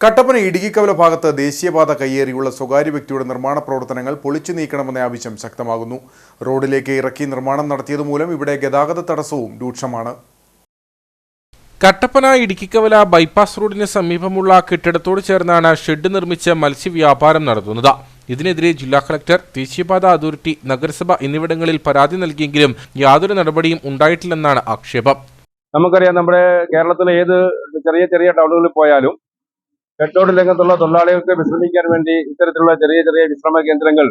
കട്ടപ്പന ഇടുക്കിക്കവല ഭാഗത്ത് ദേശീയപാത കയ്യേറിയുള്ള സ്വകാര്യ വ്യക്തിയുടെ നിർമ്മാണ പ്രവർത്തനങ്ങൾ പൊളിച്ചു നീക്കണമെന്ന ആവശ്യം ശക്തമാകുന്നു. റോഡിലേക്ക് ഇറക്കി നിർമ്മാണം നടത്തിയതുമൂലം ഇവിടെ ഗതാഗത തടസ്സവും രൂക്ഷമാണ്. കട്ടപ്പന ഇടുക്കിക്കവല ബൈപ്പാസ് റോഡിന് സമീപമുള്ള കെട്ടിടത്തോട് ചേർന്നാണ് ഷെഡ് നിർമ്മിച്ച് മത്സ്യവ്യാപാരം നടത്തുന്നത്. ഇതിനെതിരെ ജില്ലാ കളക്ടർ ദേശീയപാത അതോറിറ്റി നഗരസഭ എന്നിവിടങ്ങളിൽ പരാതി നൽകിയെങ്കിലും യാതൊരു നടപടിയും ഉണ്ടായിട്ടില്ലെന്നാണ് ആക്ഷേപം. നമുക്കറിയാം നമ്മുടെ കേരളത്തിലെ ഏത് ചെറിയ ചെറിയ ടൗണുകളിൽ പോയാലും പെട്രോൾ രംഗത്തുള്ള തൊഴിലാളികൾക്ക് വിശ്രമിക്കാൻ വേണ്ടി ഇത്തരത്തിലുള്ള ചെറിയ ചെറിയ വിശ്രമ കേന്ദ്രങ്ങൾ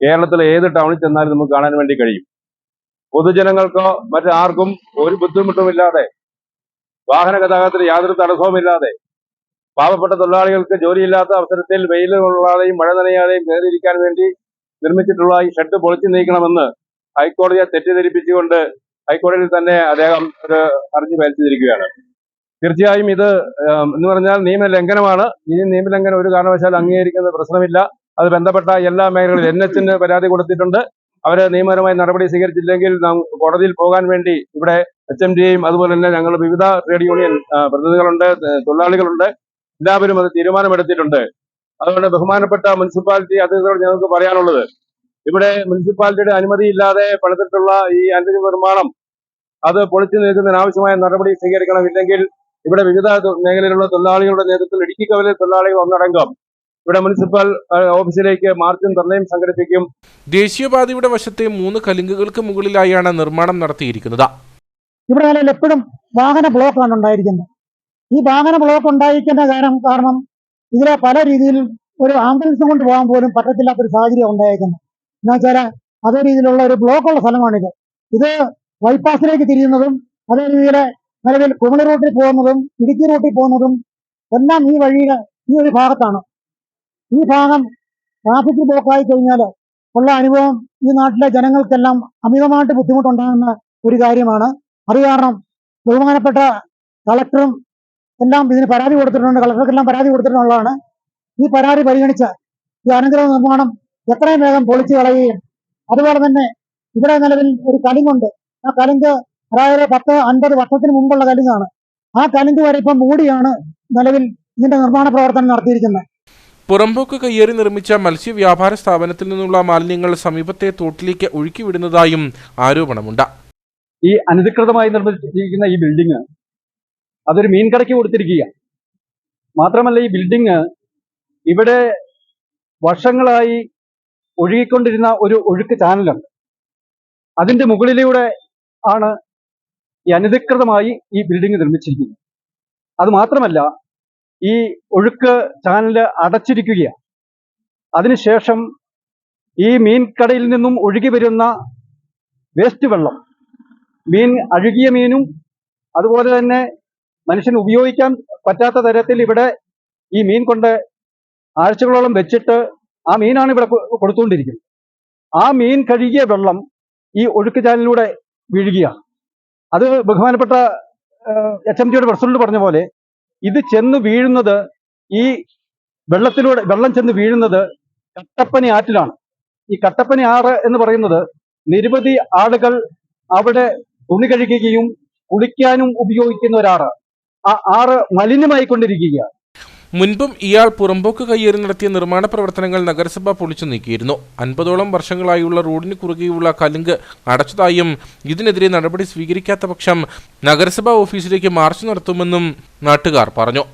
കേരളത്തിലെ ഏത് ടൗണിൽ ചെന്നാലും നമുക്ക് കാണാൻ വേണ്ടി കഴിയും. പൊതുജനങ്ങൾക്കോ മറ്റാർക്കും ഒരു ബുദ്ധിമുട്ടുമില്ലാതെ വാഹന ഗതാഗതത്തിന് യാതൊരു തടസ്സവുമില്ലാതെ പാവപ്പെട്ട തൊഴിലാളികൾക്ക് ജോലിയില്ലാത്ത അവസരത്തിൽ വെയിൽ കൊള്ളാതെയും മഴ നനയാതെയും കയറിയിരിക്കാൻ വേണ്ടി നിർമ്മിച്ചിട്ടുള്ള ഈ ഷെഡ് പൊളിച്ചു നീക്കണമെന്ന് ഹൈക്കോടതിയെ തെറ്റിദ്ധരിപ്പിച്ചുകൊണ്ട് ഹൈക്കോടതിയിൽ തന്നെ അദ്ദേഹം ഒരു ഹർജി ഫയൽ തീർച്ചയായും ഇത് എന്ന് പറഞ്ഞാൽ നിയമലംഘനമാണ്. ഈ നിയമലംഘനം ഒരു കാരണവശാലും അംഗീകരിക്കുന്ന പ്രശ്നമില്ല. അത് ബന്ധപ്പെട്ട എല്ലാ മേഖലകളിലും എൻ പരാതി കൊടുത്തിട്ടുണ്ട്. അവർ നിയമപരമായി നടപടി സ്വീകരിച്ചില്ലെങ്കിൽ നാം കോടതിയിൽ പോകാൻ വേണ്ടി ഇവിടെ എച്ച് എം ഡിയെയും അതുപോലെ തന്നെ ഞങ്ങൾ വിവിധ ട്രേഡ് യൂണിയൻ പ്രതിനിധികളുണ്ട് തൊഴിലാളികളുണ്ട്. എല്ലാവരും അത് തീരുമാനമെടുത്തിട്ടുണ്ട്. അതുകൊണ്ട് ബഹുമാനപ്പെട്ട മുനിസിപ്പാലിറ്റി അധികൃതരോട് ഞങ്ങൾക്ക് പറയാനുള്ളത് ഇവിടെ മുനിസിപ്പാലിറ്റിയുടെ അനുമതിയില്ലാതെ പണിതിട്ടുള്ള ഈ അനുമതി നിർമ്മാണം അത് പൊളിച്ചു നീക്കുന്നതിന് ആവശ്യമായ നടപടി സ്വീകരിക്കണം ഇല്ലെങ്കിൽ ഇവിടെ വിവിധ മേഖലയിലുള്ള തൊഴിലാളികളുടെ നേതൃത്വത്തിൽ ഇടുക്കി കവലിൽ തൊഴിലാളികൾ ഒന്നടങ്കം ഇവിടെ മുനിസിപ്പൽ ഓഫീസിലേക്ക് മാർച്ചും ധർണയും സംഘടിപ്പിക്കും. ദേശീയപാതയുടെ വശത്തെ മൂന്ന് കലുങ്കുകൾക്ക് മുകളിലായാണ് നിർമ്മാണം നടത്തിയിരിക്കുന്നത്. ഇവിടെ നിലയിൽ എപ്പോഴും വാഹന ബ്ലോക്കാണ് ഉണ്ടായിരിക്കുന്നത്. ഈ വാഹന ബ്ലോക്ക് ഉണ്ടായിരിക്കുന്ന കാരണം കാരണം ഇതിലെ പല രീതിയിൽ ഒരു ആംബുലൻസ് കൊണ്ട് പോകാൻ പോലും പറ്റത്തില്ലാത്തൊരു സാഹചര്യം ഉണ്ടായിരിക്കുന്നത് എന്നാ വെച്ചാൽ അതേ രീതിയിലുള്ള ഒരു ബ്ലോക്കുള്ള സ്ഥലമാണിത്. ഇത് ബൈപ്പാസിലേക്ക് തിരിയുന്നതും അതേ രീതിയിൽ നിലവിൽ കുമളി റൂട്ടിൽ പോകുന്നതും ഇടുക്കി റൂട്ടിൽ പോകുന്നതും എല്ലാം ഈ വഴി ഈ ഒരു ഭാഗത്താണ്. ഈ ഭാഗം ട്രാഫിക് ബ്ലോക്കായി കഴിഞ്ഞാൽ ഉള്ള അനുഭവം ഈ നാട്ടിലെ ജനങ്ങൾക്കെല്ലാം അമിതമായിട്ട് ബുദ്ധിമുട്ടുണ്ടാകുന്ന ഒരു കാര്യമാണ്. അത് കാരണം ബഹുമാനപ്പെട്ട കളക്ടറും എല്ലാം ഇതിന് പരാതി കൊടുത്തിട്ടുണ്ട്. കളക്ടർക്കെല്ലാം പരാതി കൊടുത്തിട്ടുള്ളതാണ്. ഈ പരാതി പരിഗണിച്ച് ഈ അനുഗ്രഹ നിർമ്മാണം എത്രയും വേഗം പൊളിച്ചു കളയുകയും അതുപോലെ തന്നെ ഇവിടെ നിലവിൽ ഒരു കലിങ്ങുണ്ട് ആ കലിങ്ക് അതായത് പത്ത് അൻപത് വർഷത്തിന് മുമ്പുള്ള കലിങ്ങാണ് ആ കലിങ്ക് വരെ ഇപ്പം മൂടിയാണ് നിലവിൽ ഇതിന്റെ നിർമ്മാണ പ്രവർത്തനം നടത്തിയിരിക്കുന്നത്. പുറമ്പോക്ക് കയ്യേറി നിർമ്മിച്ച മത്സ്യവ്യാപാര സ്ഥാപനത്തിൽ നിന്നുള്ള മാലിന്യങ്ങൾ സമീപത്തെ തോട്ടിലേക്ക് ഒഴുക്കിവിടുന്നതായും ആരോപണമുണ്ട്. ഈ അനധികൃതമായി നിർമ്മിച്ചിരിക്കുന്ന ഈ ബിൽഡിംഗ് അതൊരു മീൻകടയ്ക്ക് കൊടുത്തിരിക്കുക മാത്രമല്ല ഈ ബിൽഡിംഗ് ഇവിടെ വർഷങ്ങളായി ഒഴുകിക്കൊണ്ടിരുന്ന ഒരു ഒഴുക്ക് ചാനലുണ്ട്. അതിന്റെ മുകളിലൂടെ ആണ് ഈ അനധികൃതമായി ഈ ബിൽഡിംഗ് നിർമ്മിച്ചിരിക്കുന്നു. അത് മാത്രമല്ല ഈ ഒഴുക്ക് ചാനൽ അടച്ചിരിക്കുകയാണ്. അതിനുശേഷം ഈ മീൻകടയിൽ നിന്നും ഒഴുകി വരുന്ന വേസ്റ്റ് വെള്ളം മീൻ അഴുകിയ മീനും അതുപോലെ തന്നെ മനുഷ്യൻ ഉപയോഗിക്കാൻ പറ്റാത്ത തരത്തിൽ ഇവിടെ ഈ മീൻ കൊണ്ട് ആഴ്ചകളോളം വെച്ചിട്ട് ആ മീനാണ് ഇവിടെ കൊടുത്തുകൊണ്ടിരിക്കുന്നത്. ആ മീൻ കഴുകിയ വെള്ളം ഈ ഒഴുക്ക് ചാനലിലൂടെ വീഴുകയാണ്. അത് ബഹുമാനപ്പെട്ട എച്ച് എം ജിയുടെ പ്രസിഡന്റ് പറഞ്ഞ പോലെ ഇത് ചെന്ന് വീഴുന്നത് ഈ വെള്ളത്തിലൂടെ വെള്ളം ചെന്ന് വീഴുന്നത് കട്ടപ്പനി ആറ്റിലാണ്. ഈ കട്ടപ്പനി ആറ് എന്ന് പറയുന്നത് നിരവധി ആളുകൾ അവിടെ തുണി കഴുകുകയും കുളിക്കാനും ഉപയോഗിക്കുന്ന ഒരാറ്. ആ ആറ് മലിനമായിക്കൊണ്ടിരിക്കുകയാണ് മുൻപും ഇയാൾ പുറമ്പോക്ക് കയ്യേറി നടത്തിയ നിർമ്മാണ പ്രവർത്തനങ്ങൾ നഗരസഭ പൊളിച്ചു നീക്കിയിരുന്നു. അൻപതോളം വർഷങ്ങളായുള്ള റോഡിന് കുറുകെയുള്ള കലുങ്ക് അടച്ചതായും ഇതിനെതിരെ നടപടി സ്വീകരിക്കാത്ത പക്ഷം നഗരസഭാ ഓഫീസിലേക്ക് മാർച്ച് നടത്തുമെന്നും നാട്ടുകാർ പറഞ്ഞു.